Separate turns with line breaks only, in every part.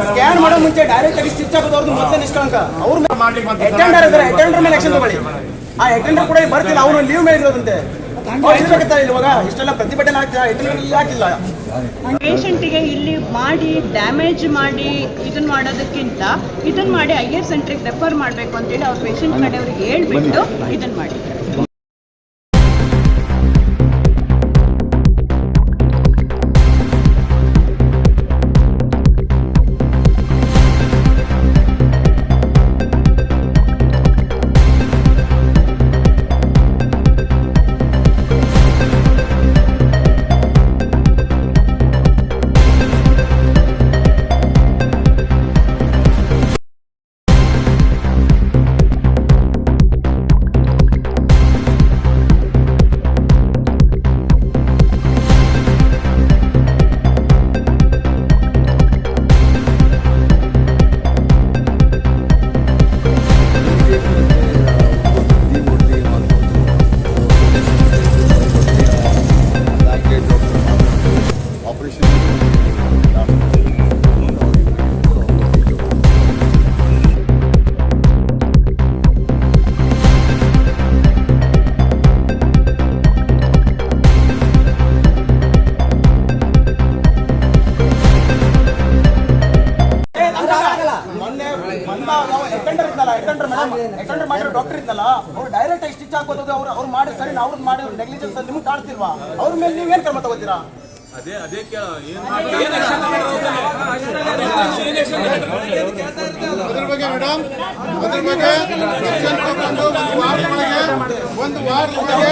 Scan ಮಾಡೋ ಮುಂಚೆ direct ಆಗಿ ಸ್ಟಿಚ್ ಹಾಕೋದವ್ರದ್ದು ಮತ್ತೆ ನಿಷ್ಕಳಂಕ ಅವ್ರ ಅಟೆಂಡರ್ ಇದ್ದಾರೆ ಅಟೆಂಡರ್ ಮೇಲೆ ಆಕ್ಷನ್ ತಗೊಳ್ಳಿ. ಆ ಅಟೆಂಡರ್ ಕೂಡ ಬರ್ತಿಲ್ಲ ಅವರು ಲೀವ್ ಮೇಲೆ ಇರೋದಂತೆ. ಇವಾಗ ಇಷ್ಟೆಲ್ಲ ಪ್ರತಿಭಟನೆ ಆಗ್ತಿಲ್ಲ ಅಟೆಂಡರ್
ಪೇಷಂಟಿಗೆ ಇಲ್ಲಿ ಮಾಡಿ ಡ್ಯಾಮೇಜ್ ಮಾಡಿ ಇದನ್ನ ಮಾಡೋದಕ್ಕಿಂತ ಇದನ್ನ ಮಾಡಿ ಐ ಎಸ್ ಸೆಂಟ್ರಿಗೆ ರೆಫರ್ ಮಾಡಬೇಕು ಅಂತೇಳಿ ಅವ್ರ ಪೇಷಂಟ್ ಕಡೆಯವ್ರಿಗೆ ಹೇಳ್ಬಿಟ್ಟು ಇದನ್ನ ಮಾಡಿ
ಅಟೆಂಡರ್ ಮಾಡಿರೋ ಡಾಕ್ಟರ್ ಇದ್ದಲ್ಲ ಅವ್ರು ಡೈರೆಕ್ಟ್ ಆಗಿ ಸ್ಟಿಚ್ ಹಾಕೋದು, ಅವ್ರು ಅವ್ರು ಮಾಡಿ ಸರಿ ಅವ್ರದ್ದು ಮಾಡಿ ನೆಗ್ಲಿಜೆನ್ಸ್ ನಿಮ್ಗೆ ಕಾಣ್ತಿಲ್ವಾ? ಅವ್ರ ಮೇಲೆ ನೀವು ಏನ್ ಕ್ರಮ ತಗೋತೀರಾ?
ಅದೇ ಅದೇ ಕೇ- ಏನ್ ಮಾಡಿ- ಏನ್ action ತಗೊಂಡ್ರು
ಅದ್ರ ಬಗ್ಗೆ ಮೇಡಮ್ ಅದ್ರ ಬಗ್ಗೆ ತಗೊಂಡು ಒಂದು ವಾರದೊಳಗೆ ಒಂದು ವಾರದೊಳಗೆ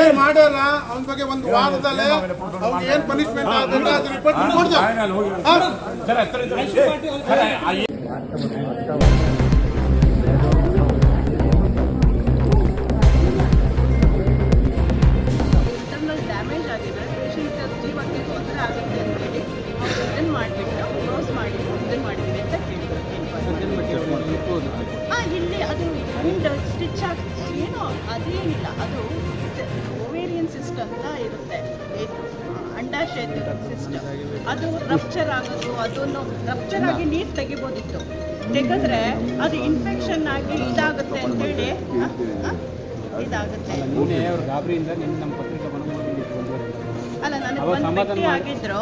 ಏನ್ ಮಾಡ್ಯಾರ? ಅವನ ಬಗ್ಗೆ ಒಂದು ವಾರದಲ್ಲೇ ಅವ್ನಿಗೆ ಏನ್ ಪನಿಷ್ಮೆಂಟ್ ಆಗುತ್ತೆ ಅದ್ರ ರಿಪೋರ್ಟ್ ಕೊಡ್ತೇವೆ
ತೊಂದರೆ ಆಗುತ್ತೆ ಅಂತ ಹೇಳಿ ಇದನ್ನ ಮಾಡಿಬಿಟ್ಟು ಕ್ಲೋಸ್ ಮಾಡಿ ಇದನ್ನ ಮಾಡಿದ್ವಿ ಅಂತ ಹೇಳಿದ್ರು ಹಾಂ ಇಲ್ಲಿ ಅದು ಹಿಂಡ್ ಸ್ಟಿಚ್ ಆಗಿ ಏನೋ ಅದೇನಿಲ್ಲ. ಅದು ಓವೇರಿಯನ್ ಸಿಸ್ಟಮ್ ಅಂತ ಇರುತ್ತೆ. ಅಂಡಾಶಯ ಸಿಸ್ಟಮ್ ಅದು ರಪ್ಚರ್ ಆಗೋದು ಅದನ್ನು ರಪ್ಚರ್ ಆಗಿ ನೀರು ತೆಗಿಬೋದಿತ್ತು. ತೆಗೆದ್ರೆ ಅದು ಇನ್ಫೆಕ್ಷನ್ ಆಗಿ ಇದಾಗುತ್ತೆ ಅಂತೇಳಿ ಇದಾಗುತ್ತೆ.
ನಿನ್ನೆ ಅವ್ರ ಗಾಬರಿಯಿಂದ ನಿನ್ನೆ ನಮ್ಮ ಪತ್ರಿಕೆ
ಅಲ್ಲ ನನಗೆ ಒಂದು ಭೇಟಿ ಆಗಿದ್ರು.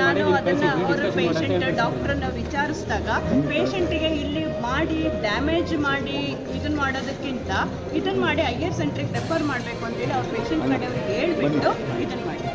ನಾನು ಅದನ್ನ ಅವರ ಪೇಷಂಟ್ ಡಾಕ್ಟರ್ನ ವಿಚಾರಿಸಿದಾಗ ಪೇಷಂಟಿಗೆ ಇಲ್ಲಿ ಮಾಡಿ ಡ್ಯಾಮೇಜ್ ಮಾಡಿ ಇದನ್ನ ಮಾಡೋದಕ್ಕಿಂತ ಇದನ್ನ ಮಾಡಿ ಐ ಎಸ್ ಸೆಂಟ್ರಿಗೆ ರೆಫರ್ ಮಾಡಬೇಕು ಅಂತೇಳಿ ಅವ್ರ ಪೇಷಂಟ್ ಕಡೆಯವ್ರಿಗೆ ಹೇಳ್ಬಿಟ್ಟು ಇದನ್ನ ಮಾಡಿ.